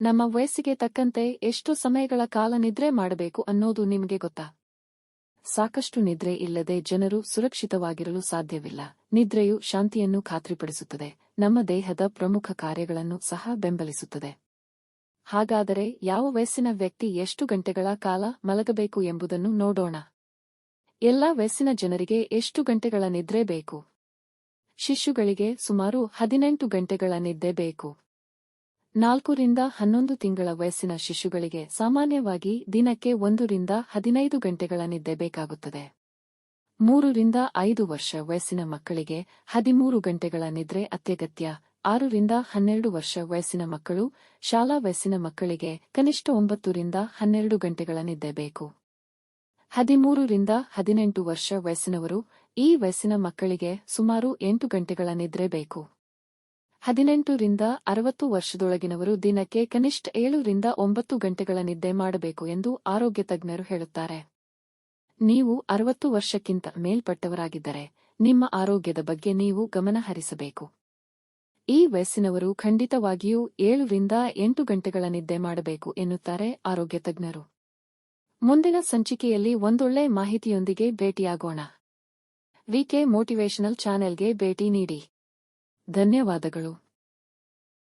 ನಮ್ಮ ವಯಸ್ಸಿಗೆ ತಕ್ಕಂತೆ ಎಷ್ಟು ಸಮಯಗಳ ಕಾಲ ನಿದ್ರೆ ಮಾಡಬೇಕು ಅನ್ನೋದು ನಿಮಗೆ ಗೊತ್ತಾ? ಸಾಕಷ್ಟು ನಿದ್ರೆ ಇಲ್ಲದೆ ಜನರು ಸುರಕ್ಷಿತವಾಗಿರಲು ಸಾಧ್ಯವಿಲ್ಲ. ನಿದ್ರೆಯು ಶಾಂತಿಯನ್ನು ಖಾತ್ರಿಪಡಿಸುತ್ತದೆ. ನಮ್ಮ ದೇಹದ ಪ್ರಮುಖ ಕಾರ್ಯಗಳನ್ನು ಸಹ ಬೆಂಬಲಿಸುತ್ತದೆ. ಹಾಗಾದರೆ ಯಾವ ವಯಸ್ಸಿನ ವ್ಯಕ್ತಿ ಎಷ್ಟು ಗಂಟೆಗಳ ಕಾಲ ಮಲಗಬೇಕು ಎಂಬುದನ್ನು ನೋಡೋಣ. ಎಲ್ಲ ವಯಸ್ಸಿನ ಜನರಿಗೆ ಎಷ್ಟು ಗಂಟೆಗಳ ನಿದ್ರೆ ಬೇಕು? ಶಿಶುಗಳಿಗೆ ಸುಮಾರು ಹದಿನೆಂಟು ಗಂಟೆಗಳ ನಿದ್ದೆ ಬೇಕು. ನಾಲ್ಕರಿಂದ ಹನ್ನೊಂದು ತಿಂಗಳ ವಯಸ್ಸಿನ ಶಿಶುಗಳಿಗೆ ಸಾಮಾನ್ಯವಾಗಿ ದಿನಕ್ಕೆ ಒಂದರಿಂದ ಹದಿನೈದು ಗಂಟೆಗಳ ನಿದ್ದೆ ಬೇಕಾಗುತ್ತದೆ. ಮೂರರಿಂದ ಐದು ವರ್ಷ ವಯಸ್ಸಿನ ಮಕ್ಕಳಿಗೆ ಹದಿಮೂರು ಗಂಟೆಗಳ ನಿದ್ರೆ ಅತ್ಯಗತ್ಯ. ಆರರಿಂದ ಹನ್ನೆರಡು ವರ್ಷ ವಯಸ್ಸಿನ ಮಕ್ಕಳು ಶಾಲಾ ವಯಸ್ಸಿನ ಮಕ್ಕಳಿಗೆ ಕನಿಷ್ಠ ಒಂಬತ್ತರಿಂದ ಹನ್ನೆರಡು ಗಂಟೆಗಳ ನಿದ್ದೆ ಬೇಕು. ಹದಿಮೂರರಿಂದ ಹದಿನೆಂಟು ವರ್ಷ ವಯಸ್ಸಿನವರು ಈ ವಯಸ್ಸಿನ ಮಕ್ಕಳಿಗೆ ಸುಮಾರು ಎಂಟು ಗಂಟೆಗಳ ನಿದ್ರೆ ಬೇಕು. ಹದಿನೆಂಟರಿಂದ ಅರವತ್ತು ವರ್ಷದೊಳಗಿನವರು ದಿನಕ್ಕೆ ಕನಿಷ್ಠ ಏಳರಿಂದ ಒಂಬತ್ತು ಗಂಟೆಗಳ ನಿದ್ದೆ ಮಾಡಬೇಕು ಎಂದು ಆರೋಗ್ಯ ತಜ್ಞರು ಹೇಳುತ್ತಾರೆ. ನೀವು ಅರವತ್ತು ವರ್ಷಕ್ಕಿಂತ ಮೇಲ್ಪಟ್ಟವರಾಗಿದ್ದರೆ ನಿಮ್ಮ ಆರೋಗ್ಯದ ಬಗ್ಗೆ ನೀವು ಗಮನ ಹರಿಸಬೇಕು ಈ ವಯಸ್ಸಿನವರು ಖಂಡಿತವಾಗಿಯೂ ಏಳರಿಂದ ಎಂಟು ಗಂಟೆಗಳ ನಿದ್ದೆ ಮಾಡಬೇಕು ಎನ್ನುತ್ತಾರೆ ಆರೋಗ್ಯ ತಜ್ಞರು. ಮುಂದಿನ ಸಂಚಿಕೆಯಲ್ಲಿ ಒಂದೊಳ್ಳೆ ಮಾಹಿತಿಯೊಂದಿಗೆ ಭೇಟಿಯಾಗೋಣ. ವಿಕೆ ಮೋಟಿವೇಶನಲ್ ಚಾನೆಲ್ಗೆ ಭೇಟಿ ನೀಡಿ. ಧನ್ಯವಾದಗಳು.